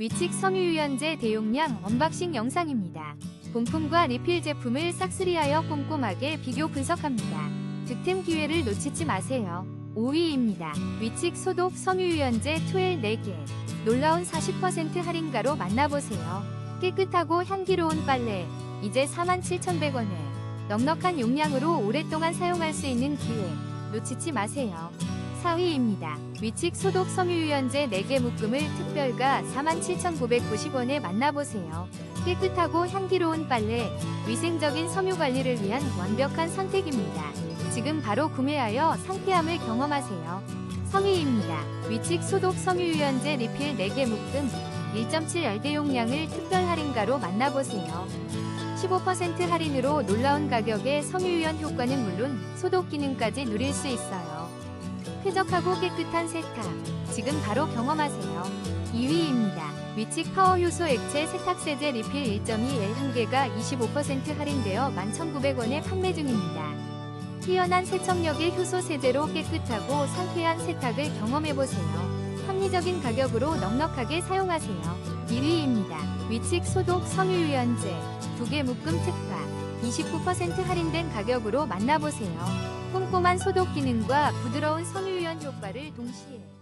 위칙 섬유유연제 대용량 언박싱 영상입니다. 본품과 리필 제품을 싹쓸이하여 꼼꼼하게 비교 분석합니다. 득템 기회를 놓치지 마세요. 5위입니다. 위칙 소독 섬유유연제 투엘 4개. 놀라운 40% 할인가로 만나보세요. 깨끗하고 향기로운 빨래. 이제 47,100원에. 넉넉한 용량으로 오랫동안 사용할 수 있는 기회. 놓치지 마세요. 4위입니다. 위칙 소독 섬유유연제 4개 묶음을 특별가 47,990원에 만나보세요. 깨끗하고 향기로운 빨래, 위생적인 섬유 관리를 위한 완벽한 선택입니다. 지금 바로 구매하여 상쾌함을 경험하세요. 성의입니다. 위칙 소독 섬유유연제 리필 4개 묶음 1.7 열대 용량을 특별 할인가로 만나보세요. 15% 할인으로 놀라운 가격에 섬유유연 효과는 물론 소독 기능까지 누릴 수 있어요. 쾌적하고 깨끗한 세탁. 지금 바로 경험하세요. 2위입니다. 위칙 파워 효소 액체 세탁 세제 리필 1.2L 한 개가 25% 할인되어 11,900원에 판매 중입니다. 뛰어난 세척력의 효소 세제로 깨끗하고 상쾌한 세탁을 경험해보세요. 합리적인 가격으로 넉넉하게 사용하세요. 1위입니다. 위칙 소독 섬유유연제 2개 묶음 특가 29% 할인된 가격으로 만나보세요. 꼼꼼한 소독 기능과 부드러운 섬유유연 효과를 동시에